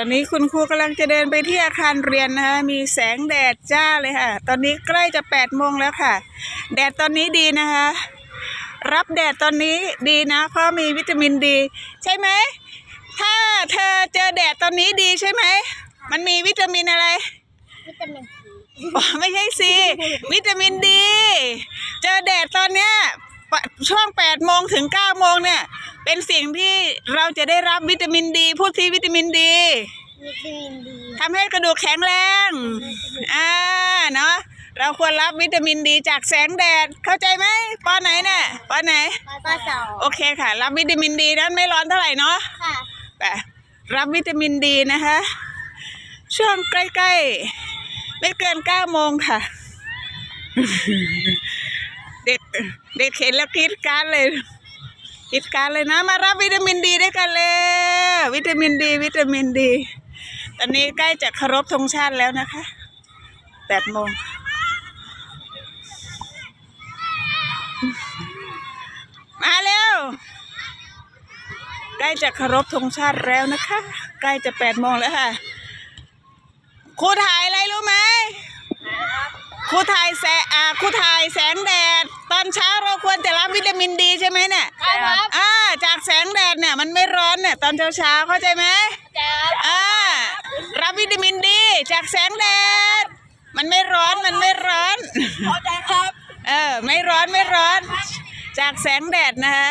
ตอนนี้คุณครูกำลังจะเดินไปที่อาคารเรียนนะคะมีแสงแดดจ้าเลยค่ะ ตอนนี้ใกล้จะแปดโมงแล้วค่ะ แดดตอนนี้ดีนะคะ รับแดดตอนนี้ดีนะ เพราะมีวิตามินดี ใช่ไหม ถ้าเธอเจอแดดตอนนี้ดีใช่ไหม มันมีวิตามินอะไร วิตามินซีอ๋อไม่ใช่สิวิตามินดี เจอแดดตอนเนี้ยปะช่วงแปดโมงถึงเก้าโมงเนี่ย เป็นสิ่งที่เราจะได้รับวิตามินดี พูดที่วิตามินดีวิตามินดีทำให้กระดูกแข็งแรงอ่าเนาะเราควรรับวิตามินดีจากแสงแดดเข้าใจไหมปอไหนเนี่ยปอไหนปสองโอเคค่ะ รับวิตามินดีนั้นไม่ร้อนเท่าไหร่เนาะค่ะไปรับวิตามินดีนะคะ ช่วงใกล้ๆ ไม่เกินเก้าโมงค่ะ เด็กเด็กเห็นแล้วกรีดกรารเลย กรีดการเลยนะ มารับวิตามินดีด้วยกันเลยวิตามินดี วิตามินดี ตอนนี้ใกล้จะเคารพธงชาติแล้วนะคะแปดโมงมาเร็วใกล้จะเคารพธงชาติแล้วนะคะ ใกล้จะแปดโมงแล้วค่ะครูถ่ายอะไรรู้ไหมครูถ่ายแสอ่าครูถ่ายแสงแดด อนเช้าเราควรจะรับวิตามินดีใช่ไหมเนี่ยใช่ครับ อ่าจากแสงแดดเนี่ยมันไม่ร้อนเนี่ยตอนเช้าเช้าๆเข้าใจไหมแจ๊บอ่ารับวิตามินดี จากแสงแดด มันไม่ร้อนมันไม่ร้อน เข้าใจครับ เออไม่ร้อนไม่ร้อน จากแสงแดดนะคะ